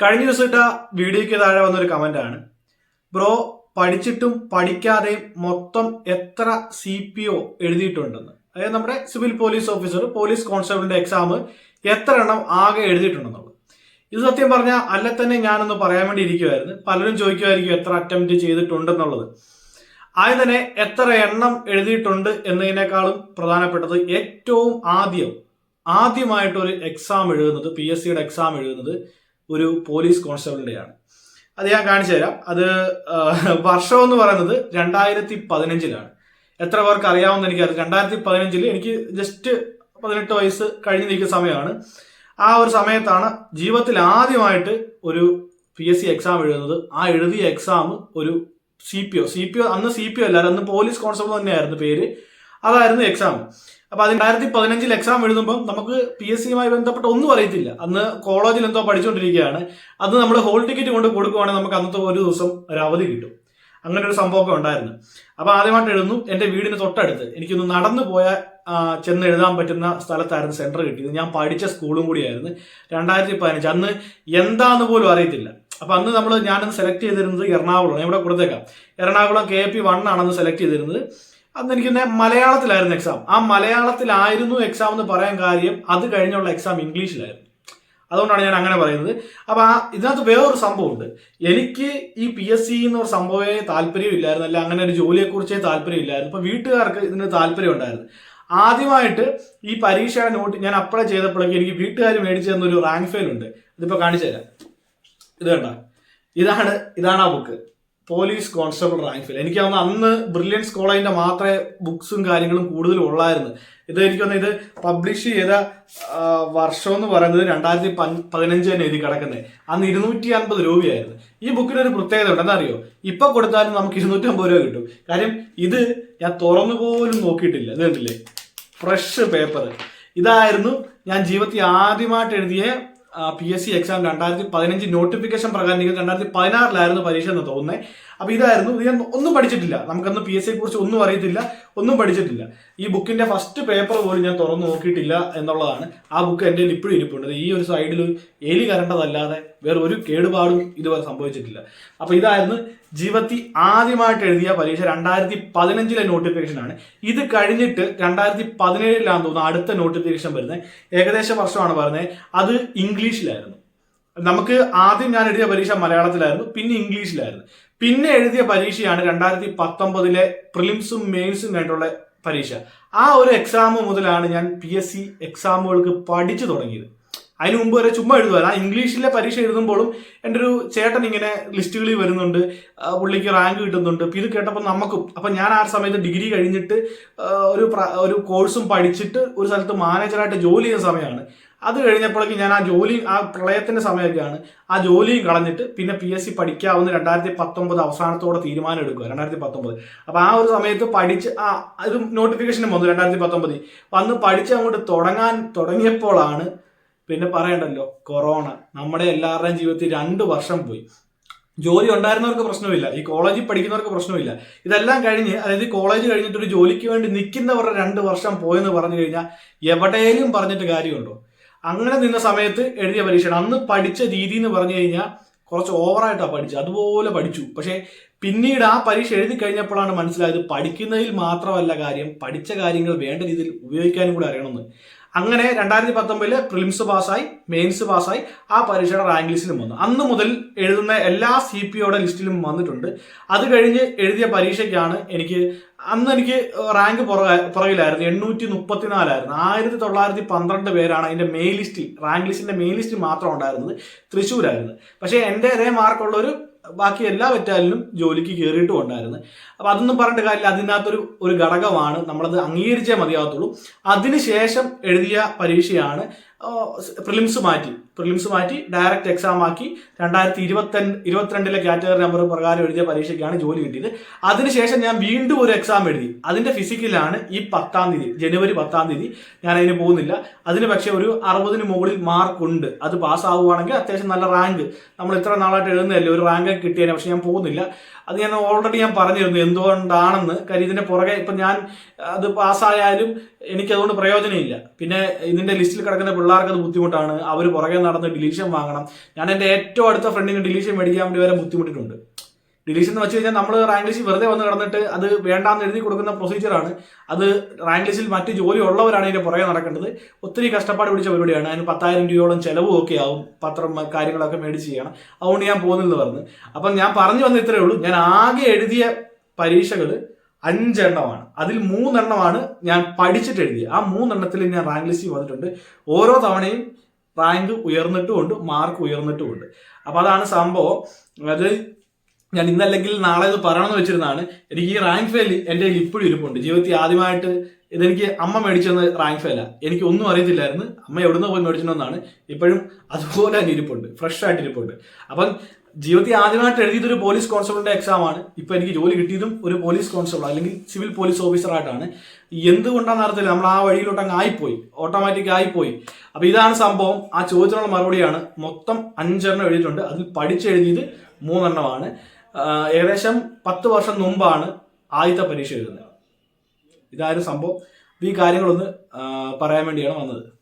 കഴിഞ്ഞ ദിവസം ഇട്ട വീഡിയോയ്ക്ക് താഴെ വന്നൊരു ആണ്. ബ്രോ പഠിച്ചിട്ടും പഠിക്കാതെയും മൊത്തം എത്ര സി പി ഒ എഴുതിയിട്ടുണ്ടെന്ന്? അതായത് നമ്മുടെ സിവിൽ പോലീസ് ഓഫീസർ പോലീസ് കോൺസ്റ്റബിളിന്റെ എക്സാം എത്ര എണ്ണം ആകെ എഴുതിയിട്ടുണ്ടെന്നുള്ളത്. ഇത് സത്യം പറഞ്ഞാൽ അല്ല തന്നെ ഞാനൊന്ന് പറയാൻ വേണ്ടി ഇരിക്കുമായിരുന്നു പലരും ചോദിക്കുമായിരിക്കും എത്ര അറ്റംപ്റ്റ് ചെയ്തിട്ടുണ്ടെന്നുള്ളത്. ആദ്യം തന്നെ എത്ര എണ്ണം എഴുതിയിട്ടുണ്ട് എന്നതിനേക്കാളും പ്രധാനപ്പെട്ടത് ഏറ്റവും ആദ്യം ആദ്യമായിട്ടൊരു എക്സാം എഴുതുന്നത് പി എസ് സിയുടെ എക്സാം എഴുതുന്നത് ഒരു പോലീസ് കോൺസ്റ്റബിളിന്റെയാണ്. അത് ഞാൻ കാണിച്ചു തരാം. അത് വർഷം എന്ന് പറയുന്നത് രണ്ടായിരത്തി പതിനഞ്ചിലാണ് എത്ര പേർക്ക് എനിക്ക് എനിക്കറിയാം രണ്ടായിരത്തി പതിനഞ്ചിൽ എനിക്ക് ജസ്റ്റ് പതിനെട്ട് വയസ്സ് കഴിഞ്ഞ് നിൽക്കുന്ന സമയമാണ്. ആ ഒരു സമയത്താണ് ജീവിതത്തിൽ ആദ്യമായിട്ട് ഒരു പി എസ് സി എക്സാം എഴുതുന്നത്. ആ എഴുതിയ എക്സാം ഒരു C P O C P O അന്ന് സി പി ഒ അല്ലായിരുന്നു അന്ന് പോലീസ് കോൺസ്റ്റബിൾ തന്നെയായിരുന്നു പേര്. അതായിരുന്നു എക്സാം അപ്പൊ അത് രണ്ടായിരത്തി പതിനഞ്ചിൽ എക്സാം എഴുതുമ്പോൾ നമുക്ക് പി എസ് സിയുമായി ബന്ധപ്പെട്ട ഒന്നും അറിയത്തില്ല. അന്ന് കോളേജിൽ എന്തോ പഠിച്ചുകൊണ്ടിരിക്കുകയാണ് അത് നമ്മൾ ഹോൾ ടിക്കറ്റ് കൊണ്ട് കൊടുക്കുവാണെങ്കിൽ നമുക്ക് അന്നത്തെ ഒരു ദിവസം ഒരു അവധി കിട്ടും. അങ്ങനെ ഒരു സംഭവമൊക്കെ ഉണ്ടായിരുന്നു. അപ്പൊ ആദ്യമായിട്ട് എഴുതുന്നു. എന്റെ വീടിന് തൊട്ടടുത്ത് എനിക്കൊന്ന് നടന്നു പോയ ചെന്ന് എഴുതാൻ പറ്റുന്ന സ്ഥലത്തായിരുന്നു സെന്റർ കിട്ടിയത്. ഞാൻ പഠിച്ച സ്കൂളും കൂടിയായിരുന്നു. രണ്ടായിരത്തി പതിനഞ്ച് അന്ന് എന്താന്ന് പോലും അറിയത്തില്ല. അപ്പൊ അന്ന് നമ്മൾ ഞാനന്ന് സെലക്ട് ചെയ്തിരുന്നത് എറണാകുളമാണ്. ഇവിടെ കൊടുത്തേക്കാം. എറണാകുളം കെ പി വൺ ആണെന്ന് സെലക്ട് ചെയ്തിരുന്നത്. അന്ന് എനിക്ക് മലയാളത്തിലായിരുന്നു എക്സാം ആ മലയാളത്തിലായിരുന്നു എക്സാം എന്ന് പറയാൻ കാര്യം അത് കഴിഞ്ഞുള്ള എക്സാം ഇംഗ്ലീഷിലായിരുന്നു. അതുകൊണ്ടാണ് ഞാൻ അങ്ങനെ പറയുന്നത്. അപ്പൊ ആ ഇതിനകത്ത് വേറൊരു സംഭവമുണ്ട്. എനിക്ക് ഈ പി എസ് സി എന്ന ഒരു സംഭവമേ താല്പര്യമില്ലായിരുന്നു. അല്ല അങ്ങനെ ഒരു ജോലിയെക്കുറിച്ചേ താല്പര്യമില്ലായിരുന്നു. ഇപ്പൊ വീട്ടുകാർക്ക് ഇതിന് താല്പര്യം ഉണ്ടായിരുന്നു. ആദ്യമായിട്ട് ഈ പരീക്ഷയുടെ നോട്ട് ഞാൻ അപ്ലൈ ചെയ്തപ്പോഴേക്കും എനിക്ക് വീട്ടുകാർ മേടിച്ചു തന്ന ഒരു റാങ്ക് ഫെയിൽ ഉണ്ട്. ഇതിപ്പോ കാണിച്ചു തരാം ഇത് കണ്ട? ഇതാണ് ഇതാണ് ആ ബുക്ക് പോലീസ് കോൺസ്റ്റബിൾ റാങ്ക് ഫിൽ എനിക്ക് തോന്നുന്നു അന്ന് ബ്രില്യൻസ് കോളേജിന്റെ മാത്രമേ ബുക്സും കാര്യങ്ങളും കൂടുതലും ഉള്ളായിരുന്നു. ഇത് എനിക്ക് ഇത് പബ്ലിഷ് ചെയ്ത വർഷം എന്ന് പറയുന്നത് രണ്ടായിരത്തി പതിനഞ്ച് തന്നെ എഴുതി കിടക്കുന്നത്. അന്ന് ഇരുന്നൂറ്റി അൻപത് രൂപയായിരുന്നു. ഈ ബുക്കിന് ഒരു പ്രത്യേകത ഉണ്ട്. അറിയോ? ഇപ്പൊ കൊടുത്താലും നമുക്ക് ഇരുന്നൂറ്റി അമ്പത് രൂപ കിട്ടും. കാര്യം ഇത് ഞാൻ തുറന്നു പോലും നോക്കിയിട്ടില്ല. ഇത് കണ്ടില്ലേ? ഫ്രഷ് പേപ്പർ ഇതായിരുന്നു ഞാൻ ജീവിതത്തിൽ ആദ്യമായിട്ട് എഴുതിയ പി എസ് സി എക്സാം രണ്ടായിരത്തി പതിനഞ്ച് നോട്ടിഫിക്കേഷൻ പ്രകാരം രണ്ടായിരത്തി പതിനാറിലായിരുന്നു പരീക്ഷ എന്ന് തോന്നുന്നത് അപ്പൊ ഇതായിരുന്നു. ഇത് ഞാൻ ഒന്നും പഠിച്ചിട്ടില്ല. നമുക്കന്ന് പി എസ് സിയെ കുറിച്ച് ഒന്നും അറിയത്തില്ല. ഒന്നും പഠിച്ചിട്ടില്ല. ഈ ബുക്കിന്റെ ഫസ്റ്റ് പേപ്പർ പോലും ഞാൻ തുറന്നു നോക്കിയിട്ടില്ല എന്നുള്ളതാണ്. ആ ബുക്ക് എന്റെ ഇപ്പോഴും ഇരിപ്പുണ്ട്. ഈ ഒരു സൈഡിൽ എലി കരണ്ടതല്ലാതെ വേറെ ഒരു കേടുപാടും ഇതുവരെ സംഭവിച്ചിട്ടില്ല. അപ്പൊ ഇതായിരുന്നു ജീവിതത്തിൽ ആദ്യമായിട്ട് എഴുതിയ പരീക്ഷ രണ്ടായിരത്തി പതിനഞ്ചിലെ നോട്ടിഫിക്കേഷൻ ആണ്. ഇത് കഴിഞ്ഞിട്ട് രണ്ടായിരത്തി പതിനേഴിലാണ് തോന്നുന്നു അടുത്ത നോട്ടിഫിക്കേഷൻ വരുന്നത്. ഏകദേശം വർഷമാണ് പറയുന്നത്. അത് ഇംഗ്ലീഷിലായിരുന്നു. നമുക്ക് ആദ്യം ഞാൻ എഴുതിയ പരീക്ഷ മലയാളത്തിലായിരുന്നു. പിന്നെ ഇംഗ്ലീഷിലായിരുന്നു. പിന്നെ എഴുതിയ പരീക്ഷയാണ് രണ്ടായിരത്തി പത്തൊമ്പതിലെ പ്രിലിംസും മെയിൻസും ആയിട്ടുള്ള പരീക്ഷ. ആ ഒരു എക്സാം മുതലാണ് ഞാൻ പി എസ് സി എക്സാമുകൾക്ക് പഠിച്ചു തുടങ്ങിയത്. അതിന് മുമ്പ് വരെ ചുമ്മാ എഴുതുമായിരുന്നു ആ ഇംഗ്ലീഷിലെ പരീക്ഷ എഴുതുമ്പോഴും എന്റെ ഒരു ചേട്ടൻ ഇങ്ങനെ ലിസ്റ്റുകളിൽ വരുന്നുണ്ട്. പുള്ളിക്ക് റാങ്ക് കിട്ടുന്നുണ്ട്. അപ്പൊ ഇത് കേട്ടപ്പോൾ നമുക്കും അപ്പം ഞാൻ ആ സമയത്ത് ഡിഗ്രി കഴിഞ്ഞിട്ട് ഒരു ഒരു കോഴ്സും പഠിച്ചിട്ട് ഒരു സ്ഥലത്ത് മാനേജറായിട്ട് ജോലി ചെയ്യുന്ന സമയമാണ്. അത് കഴിഞ്ഞപ്പോഴേക്കും ഞാൻ ആ ജോലി ആ പ്രളയത്തിന്റെ സമയമൊക്കെയാണ് ആ ജോലിയും കളഞ്ഞിട്ട് പിന്നെ പി എസ് സി പഠിക്കാവുന്ന രണ്ടായിരത്തി പത്തൊമ്പത് അവസാനത്തോടെ തീരുമാനം എടുക്കുക രണ്ടായിരത്തി പത്തൊമ്പത് അപ്പൊ ആ ഒരു സമയത്ത് പഠിച്ച് ആ ഒരു നോട്ടിഫിക്കേഷൻ വന്നു രണ്ടായിരത്തി പത്തൊമ്പതിൽ വന്ന് പഠിച്ച് അങ്ങോട്ട് തുടങ്ങാൻ തുടങ്ങിയപ്പോഴാണ് പിന്നെ പറയണ്ടല്ലോ കൊറോണ നമ്മുടെ എല്ലാവരുടെയും ജീവിതത്തിൽ രണ്ട് വർഷം പോയി. ജോലി ഉണ്ടായിരുന്നവർക്ക് പ്രശ്നമില്ല ഈ കോളേജിൽ പഠിക്കുന്നവർക്ക് പ്രശ്നമില്ല. ഇതെല്ലാം കഴിഞ്ഞ് അതായത് കോളേജ് കഴിഞ്ഞിട്ട് ഒരു ജോലിക്ക് വേണ്ടി നിൽക്കുന്നവരുടെ രണ്ട് വർഷം പോയെന്ന് പറഞ്ഞു കഴിഞ്ഞാൽ എവിടെയും പറഞ്ഞിട്ട് കാര്യമുണ്ടോ? അങ്ങനെ നിന്ന സമയത്ത് എഴുതിയ പരീക്ഷയാണ്. അന്ന് പഠിച്ച രീതി എന്ന് പറഞ്ഞു കഴിഞ്ഞാൽ കുറച്ച് ഓവറായിട്ടാണ് പഠിച്ചത്. അതുപോലെ പഠിച്ചു. പക്ഷേ പിന്നീട് ആ പരീക്ഷ എഴുതി കഴിഞ്ഞപ്പോഴാണ് മനസ്സിലായത് പഠിക്കുന്നതിൽ മാത്രമല്ല കാര്യം പഠിച്ച കാര്യങ്ങൾ വേണ്ട രീതിയിൽ ഉപയോഗിക്കാനും കൂടെ അറിയണമെന്ന്. അങ്ങനെ രണ്ടായിരത്തി പത്തൊമ്പതിൽ പ്രിലിംസ് പാസ്സായി മെയിൻസ് പാസ്സായി ആ പരീക്ഷയുടെ റാങ്ക് ലിസ്റ്റിലും വന്നു. അന്ന് മുതൽ എഴുതുന്ന എല്ലാ സി പി ലിസ്റ്റിലും വന്നിട്ടുണ്ട്. അത് കഴിഞ്ഞ് എഴുതിയ പരീക്ഷയ്ക്കാണ് എനിക്ക് അന്ന് എനിക്ക് റാങ്ക് പുറക പുറകിലായിരുന്നു. എണ്ണൂറ്റി മുപ്പത്തിനാലായിരുന്നു ആയിരത്തി തൊള്ളായിരത്തി പന്ത്രണ്ട് പേരാണ് അതിന്റെ മെയിൻ ലിസ്റ്റിൽ റാങ്ക് ലിസ്റ്റിന്റെ മെയിൻ ലിസ്റ്റിൽ മാത്രം ഉണ്ടായിരുന്നത്. തൃശ്ശൂരായിരുന്നു. പക്ഷേ എന്റെ അതേ മാർക്കുള്ള ഒരു ബാക്കി എല്ലാ വെറ്റാലിനും ജോലിക്ക് കയറിയിട്ടും ഉണ്ടായിരുന്നു. അപ്പോൾ അതൊന്നും പറഞ്ഞിട്ട് കാര്യമില്ല. അതിനകത്തൊരു ഒരു ഘടകമാണ് നമ്മളത് അംഗീകരിച്ചേ മതിയാകത്തുള്ളൂ. അതിനുശേഷം എഴുതിയ പരീക്ഷയാണ് പ്രിലിംസ് മാറ്റി. പ്രിലിംസ് മാറ്റി ഡയറക്റ്റ് എക്സാം ആക്കി. രണ്ടായിരത്തി ഇരുപത്തി ഇരുപത്തിരണ്ടിലെ കാറ്റഗറി നമ്പർ പ്രകാരം എഴുതിയ പരീക്ഷയ്ക്കാണ് ജോലി കിട്ടിയത്. അതിനുശേഷം ഞാൻ വീണ്ടും ഒരു എക്സാം എഴുതി. അതിന്റെ ഫിസിക്കലാണ് ഈ പത്താം തീയതി ജനുവരി പത്താം തീയതി ഞാൻ അതിന് പോകുന്നില്ല. അതിന് പക്ഷേ ഒരു അറുപതിന് മുകളിൽ മാർക്ക് ഉണ്ട് അത് പാസ്സാവുകയാണെങ്കിൽ അത്യാവശ്യം നല്ല റാങ്ക് നമ്മൾ ഇത്ര നാളായിട്ട് എഴുതുന്നതല്ലേ? ഒരു റാങ്ക് കിട്ടിയതിനെ പക്ഷെ ഞാൻ പോകുന്നില്ല. അത് ഞാൻ ഓൾറെഡി ഞാൻ പറഞ്ഞിരുന്നു എന്തുകൊണ്ടാണെന്ന്. കാര്യം ഇതിന്റെ പുറകെ ഇപ്പൊ ഞാൻ അത് പാസ്സായാലും എനിക്കതുകൊണ്ട് പ്രയോജനമില്ല. പിന്നെ ഇതിന്റെ ലിസ്റ്റിൽ കിടക്കുന്ന പിള്ളേർ പിള്ളേർക്ക് അത് ബുദ്ധിമുട്ടാണ്. അവർ പുറകെ നടന്ന് ഡിലീഷൻ വാങ്ങണം. ഞാൻ എന്റെ ഏറ്റവും അടുത്ത ഫ്രണ്ടിന് ഡിലീഷൻ മേടിക്കാൻ വേണ്ടി വരെ ബുദ്ധിമുട്ടിട്ടുണ്ട്. ഡിലീഷൻ എന്ന് വെച്ച് കഴിഞ്ഞാൽ നമ്മൾ റാങ്ക് ലിസ്റ്റിൽ വെറുതെ വന്ന് കിടന്നിട്ട് അത് വേണ്ടാന്ന് എഴുതി കൊടുക്കുന്ന പ്രൊസീജിയറാണ് അത് റാങ്ക് ലിസ്റ്റിൽ മറ്റ് ജോലി ഉള്ളവരാണ് ഇതിന്റെ പുറകെ നടക്കേണ്ടത്. ഒത്തിരി കഷ്ടപ്പാട് പിടിച്ച പരിപാടിയാണ്. അതിന് പത്തായിരം രൂപയോളം ചെലവും ഒക്കെ ആവും. പത്രം കാര്യങ്ങളൊക്കെ മേടിച്ച് ചെയ്യണം. അതുകൊണ്ട് ഞാൻ പോകുന്നില്ലെന്ന് പറഞ്ഞു. അപ്പം ഞാൻ പറഞ്ഞു വന്ന ഇത്രയേ ഉള്ളൂ. ഞാൻ ആകെ എഴുതിയ പരീക്ഷകൾ അഞ്ചെണ്ണമാണ്. അതിൽ മൂന്നെണ്ണമാണ് ഞാൻ പഠിച്ചിട്ട് എഴുതിയത് ആ മൂന്നെണ്ണത്തിൽ ഞാൻ റാങ്ക് ലിസ്റ്റ് വന്നിട്ടുണ്ട്. ഓരോ തവണയും റാങ്ക് ഉയർന്നിട്ടുമുണ്ട് മാർക്ക് ഉയർന്നിട്ടുമുണ്ട്. അപ്പോൾ അതാണ് സംഭവം. അത് ഞാൻ ഇന്നല്ലെങ്കിൽ നാളെ ഇത് പറയണമെന്ന് വെച്ചിരുന്നതാണ്. എനിക്ക് ഈ റാങ്ക് ഫെയിൽ എന്റെ കയ്യിൽ ഇപ്പോഴും ഇരിപ്പുണ്ട്. ജീവിതത്തിൽ ആദ്യമായിട്ട് ഇതെനിക്ക് അമ്മ മേടിച്ചെന്ന് റാങ്ക് ഫെയിലാ എനിക്ക് ഒന്നും അറിയത്തില്ലായിരുന്നു. അമ്മ എവിടുന്ന് പോയി മേടിച്ചെന്നാണ് ഇപ്പോഴും അതുപോലെ തന്നെ ഇരിപ്പുണ്ട്. ഫ്രഷ് ആയിട്ട് ഇരിപ്പുണ്ട്. അപ്പം ജീവിതത്തിൽ ആദ്യമായിട്ട് എഴുതിയത് ഒരു പോലീസ് കോൺസ്റ്റബിളിന്റെ എക്സാം ആണ്. ഇപ്പൊ എനിക്ക് ജോലി കിട്ടിയതും ഒരു പോലീസ് കോൺസ്റ്റബിൾ അല്ലെങ്കിൽ സിവിൽ പോലീസ് ഓഫീസർ ആയിട്ടാണ്. എന്തുകൊണ്ടാണെന്ന് അറിയത്തില്ല നമ്മൾ ആ വഴിയിലോട്ട് അങ്ങ് ആയിപ്പോയി ഓട്ടോമാറ്റിക് ആയിപ്പോയി. അപ്പൊ ഇതാണ് സംഭവം. ആ ചോദ്യത്തിനുള്ള മറുപടിയാണ് മൊത്തം അഞ്ചെണ്ണം എഴുതിയിട്ടുണ്ട്. അതിൽ പഠിച്ചെഴുതിയത് മൂന്നെണ്ണമാണ്. ഏകദേശം പത്ത് വർഷം മുമ്പാണ് ആദ്യത്തെ പരീക്ഷ എഴുതുന്നത്. ഇതായിരുന്നു സംഭവം. ഈ കാര്യങ്ങളൊന്ന് പറയാൻ വേണ്ടിയാണ് വന്നത്.